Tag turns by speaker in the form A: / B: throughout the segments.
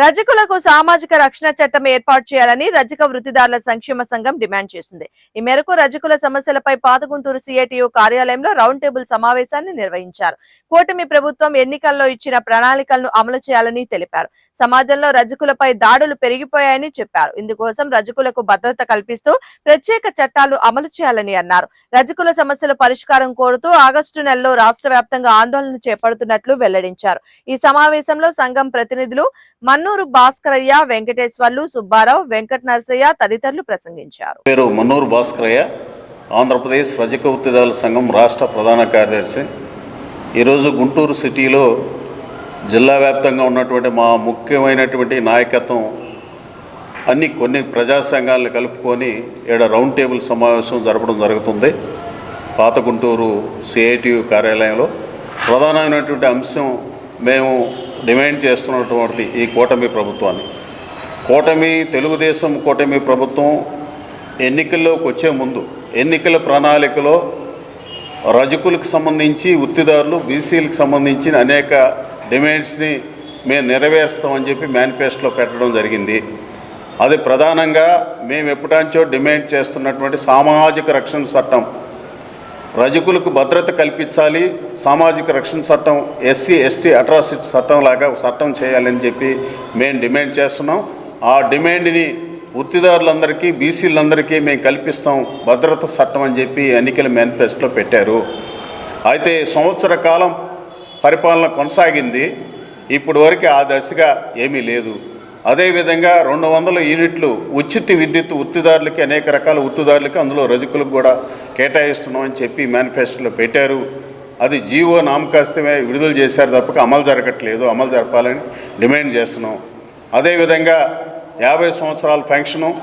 A: రజకులకు సామాజిక రక్షణ చట్టం ఏర్పాటు చేయాలని రజక వృత్తిదారుల సంక్షేమ సంఘం డిమాండ్ చేసింది. ఈ మేరకు రజకుల సమస్యలపై పాతగుంటూరు సిఐటియు కార్యాలయంలో రౌండ్ టేబుల్ సమావేశాన్ని నిర్వహించారు. కూటమి ప్రభుత్వం ఎన్నికల్లో ఇచ్చిన ప్రణాళికలను అమలు చేయాలని తెలిపారు. సమాజంలో రజకులపై దాడులు పెరిగిపోయాయని చెప్పారు. ఇందుకోసం రజకులకు భద్రత కల్పిస్తూ ప్రత్యేక చట్టాలు అమలు చేయాలని అన్నారు. రజకుల సమస్యల పరిష్కారం కోరుతూ ఆగస్టు నెలలో రాష్ట్ర వ్యాప్తంగా ఆందోళన చేపడుతున్నట్లు వెల్లడించారు. ఈ సమావేశంలో సంఘం ప్రతినిధులు మన్ను మన్నూరు భాస్కరయ్య వెంకటేశ్వర్లు సుబ్బారావు వెంకట నరసయ్య తదితరులు ప్రసంగించారు.
B: పేరు మన్నూరు భాస్కరయ్య ఆంధ్రప్రదేశ్ రజక వృత్తిదారుల సంఘం రాష్ట్ర ప్రధాన కార్యదర్శి. ఈరోజు గుంటూరు సిటీలో జిల్లా వ్యాప్తంగా ఉన్నటువంటి మా ముఖ్యమైనటువంటి నాయకత్వం అన్ని కొన్ని ప్రజా సంఘాలను కలుపుకొని ఈడ రౌండ్ టేబుల్ సమావేశం జరపడం జరుగుతుంది. పాత గుంటూరు సిఐటియు కార్యాలయంలో ప్రధానమైనటువంటి అంశం మేము డిమాండ్ చేస్తున్నటువంటి ఈ కూటమి ప్రభుత్వాన్ని. కూటమి తెలుగుదేశం కూటమి ప్రభుత్వం ఎన్నికల్లోకి వచ్చే ముందు ఎన్నికల ప్రణాళికలో రజకులకు సంబంధించి వృత్తిదారులు బీసీలకు సంబంధించిన అనేక డిమాండ్స్ని మేము నెరవేరుస్తామని చెప్పి మేనిఫెస్టోలో పెట్టడం జరిగింది. అది ప్రధానంగా మేము ఎప్పుడాంచో డిమాండ్ చేస్తున్నటువంటి సామాజిక రక్షణ చట్టం రజకులకు భద్రత కల్పించాలి సామాజిక రక్షణ చట్టం ఎస్సీ ఎస్టీ అట్రాసిటీ చట్టం లాగా ఒక చట్టం చేయాలని చెప్పి మేము డిమాండ్ చేస్తున్నాం. ఆ డిమాండ్ని వృత్తిదారులందరికీ బీసీలందరికీ మేము కల్పిస్తాం భద్రత చట్టం అని చెప్పి ఎన్నికల మేనిఫెస్టోలో పెట్టారు. అయితే సంవత్సర కాలం పరిపాలన కొనసాగింది. ఇప్పుడు వరకు ఆ దశగా ఏమీ లేదు. అదేవిధంగా రెండు వందల యూనిట్లు ఉచిత విద్యుత్ ఉత్తిదారులకి అనేక రకాల ఉత్తిదారులకి అందులో రజకులకు కూడా కేటాయిస్తున్నామని చెప్పి మేనిఫెస్టోలో పెట్టారు. అది జీవో నామకాస్తమే విడుదల చేశారు తప్పక అమలు జరగట్లేదు. అమలు జరపాలని డిమాండ్ చేస్తున్నాం. అదేవిధంగా యాభై సంవత్సరాల ఫంక్షను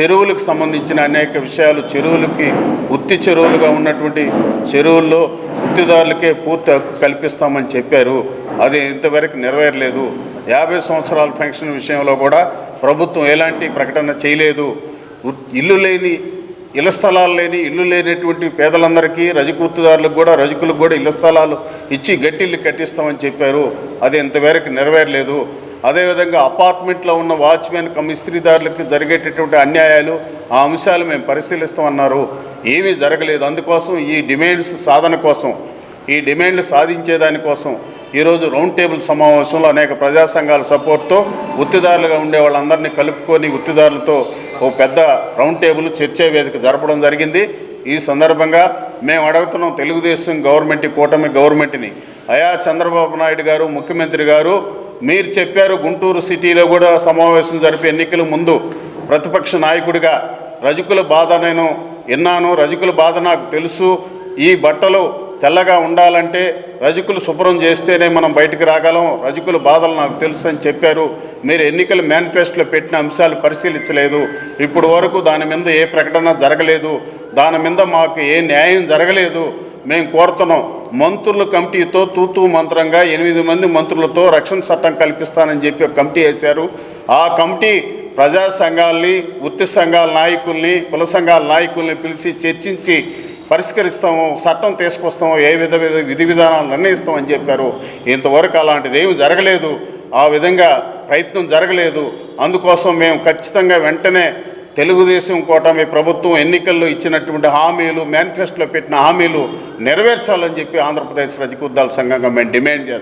B: చెరువులకు సంబంధించిన అనేక విషయాలు చెరువులకి ఉత్తి చెరువులుగా ఉన్నటువంటి చెరువుల్లో వృత్తిదారులకే పూర్తి హక్కు కల్పిస్తామని చెప్పారు. అది ఇంతవరకు నెరవేరలేదు. యాభై సంవత్సరాల ఫంక్షన్ విషయంలో కూడా ప్రభుత్వం ఎలాంటి ప్రకటన చేయలేదు. ఇల్లు లేని ఇళ్ళ స్థలాలు లేని ఇల్లు లేనటువంటి పేదలందరికీ రజకూర్తుదారులకు కూడా రజకులకు కూడా ఇళ్ళ స్థలాలు ఇచ్చి గట్టిల్లు కట్టిస్తామని చెప్పారు. అది ఇంతవరకు నెరవేరలేదు. అదేవిధంగా అపార్ట్మెంట్లో ఉన్న వాచ్మెన్ కమ్ ఇస్త్రీదారులకు జరిగేటటువంటి అన్యాయాలు ఆ అంశాలు మేము పరిశీలిస్తామన్నారు. ఏమీ జరగలేదు. అందుకోసం ఈ డిమాండ్స్ సాధన కోసం ఈ డిమాండ్లు సాధించేదానికోసం ఈరోజు రౌండ్ టేబుల్ సమావేశంలో అనేక ప్రజా సంఘాల సపోర్ట్తో వృత్తిదారులుగా ఉండే వాళ్ళందరినీ కలుపుకొని వృత్తిదారులతో ఓ పెద్ద రౌండ్ టేబుల్ చర్చా వేదిక జరపడం జరిగింది. ఈ సందర్భంగా మేము అడుగుతున్నాం తెలుగుదేశం గవర్నమెంట్ కూటమి గవర్నమెంట్ని. అయా చంద్రబాబు నాయుడు గారు ముఖ్యమంత్రి గారు మీరు చెప్పారు గుంటూరు సిటీలో కూడా సమావేశం జరిపే ఎన్నికల ముందు ప్రతిపక్ష నాయకుడిగా రజకుల బాధ నేను విన్నాను రజకుల బాధ నాకు తెలుసు. ఈ బట్టలు తెల్లగా ఉండాలంటే రజకులు శుభ్రం చేస్తేనే మనం బయటికి రాగలం. రజకుల బాధలు నాకు తెలుసు అని చెప్పారు. మీరు ఎన్నికల మేనిఫెస్టోలో పెట్టిన అంశాలు పరిశీలించలేదు. ఇప్పుడు వరకు దాని మీద ఏ ప్రకటన జరగలేదు. దాని మీద మాకు ఏ న్యాయం జరగలేదు. మేము కోరుతున్నాం మంత్రుల కమిటీతో తూతూ మంత్రంగా ఎనిమిది మంది మంత్రులతో రక్షణ చట్టం కల్పిస్తానని చెప్పి ఒక కమిటీ వేశారు. ఆ కమిటీ ప్రజా సంఘాలని వృత్తి సంఘాల నాయకుల్ని కుల సంఘాల నాయకుల్ని పిలిచి చర్చించి పరిష్కరిస్తాము చట్టం తీసుకొస్తాము ఏ విధ విధ- విధి విధానాలు నిర్ణయిస్తామని చెప్పారు. ఇంతవరకు అలాంటిది ఏమి జరగలేదు. ఆ విధంగా ప్రయత్నం జరగలేదు. అందుకోసం మేము ఖచ్చితంగా వెంటనే తెలుగుదేశం కూటమి ప్రభుత్వం ఎన్నికల్లో ఇచ్చినటువంటి హామీలు మేనిఫెస్టోలో పెట్టిన హామీలు నెరవేర్చాలని చెప్పి ఆంధ్రప్రదేశ్ రజకుద్దాల సంఘంగా మేము డిమాండ్ చేస్తాం.